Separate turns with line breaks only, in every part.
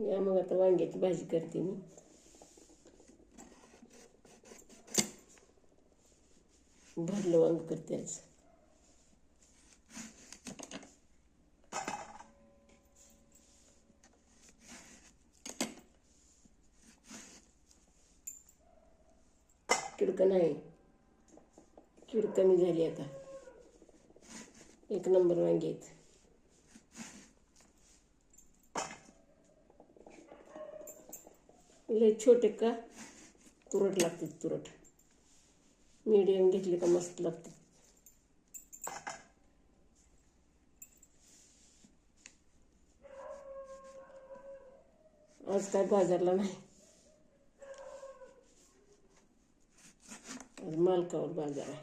या मग आता वांग्याची भाजी करते मी. भरलं वांग करते आज. किडकं नाही. किड कमी झाली आता. एक नंबर वांगी आहेत. लय छोटे का? तुरट लागते तुरट. मीडियम घेतले का मस्त लागते आज काय बाजारला नाही. आज मालकावर बाजार आहे.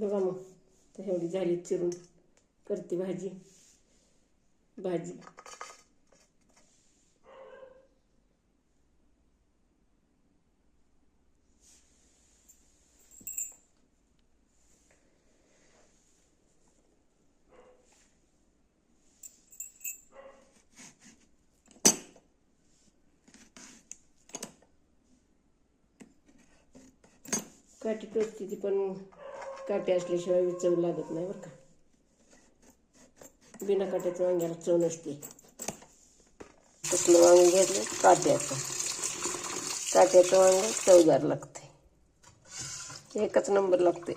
बघा मग. तर एवढी झाली चिरून. करते भाजी. भाजी. काठी टोचते ती पण काटे असल्याशिवाय चव लागत नाही बरं का. बिना काट्याचं वांग्याला चव नसते. कुठलं वांग घेतलं काट्याचं. काट्याचं वांग चवदार लागते. एकच नंबर लागते.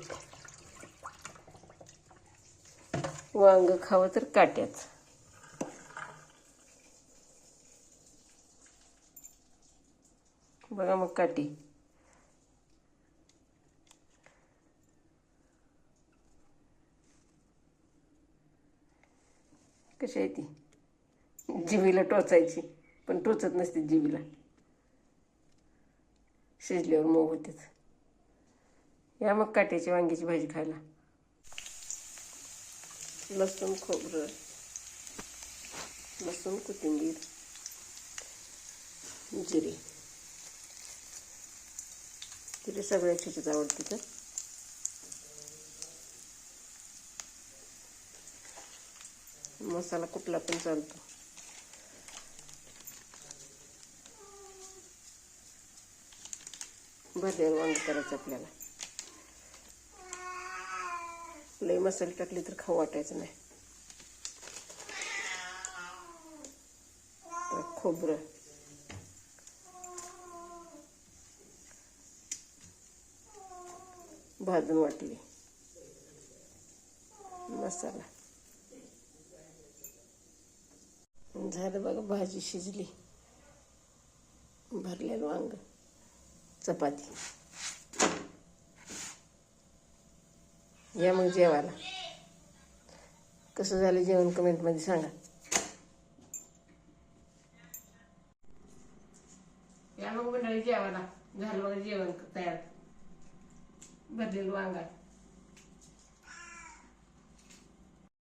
वांग खावं तर काट्याचं. बघा मग काठी कशी आहे ती? जिवीला टोचायची पण टोचत नसते जिवीला शिजल्यावर मऊ होतेच. या मग काट्याची वांग्याची भाजी खायला. लसूण खोबरं लसूण कोथिंबीर जिरे. जिरे सगळ्या ह्याच्यात आवडते तर मसाला कुठला पण चालतो. भरलेलं वांग करायचं आपल्याला. लई मसाले टाकले तर खाऊ वाटायचं नाही. खोबरं. भाजून वाटली. मसाला. झालं बघा भाजी शिजली. भरलेलं वांग चपाती. या मग जेवायला. कसं झालं जेवण कमेंटमध्ये सांगा. या मग मंडळी जेवायला. झालं बघा जेवण तयार. भरलेलं वांगा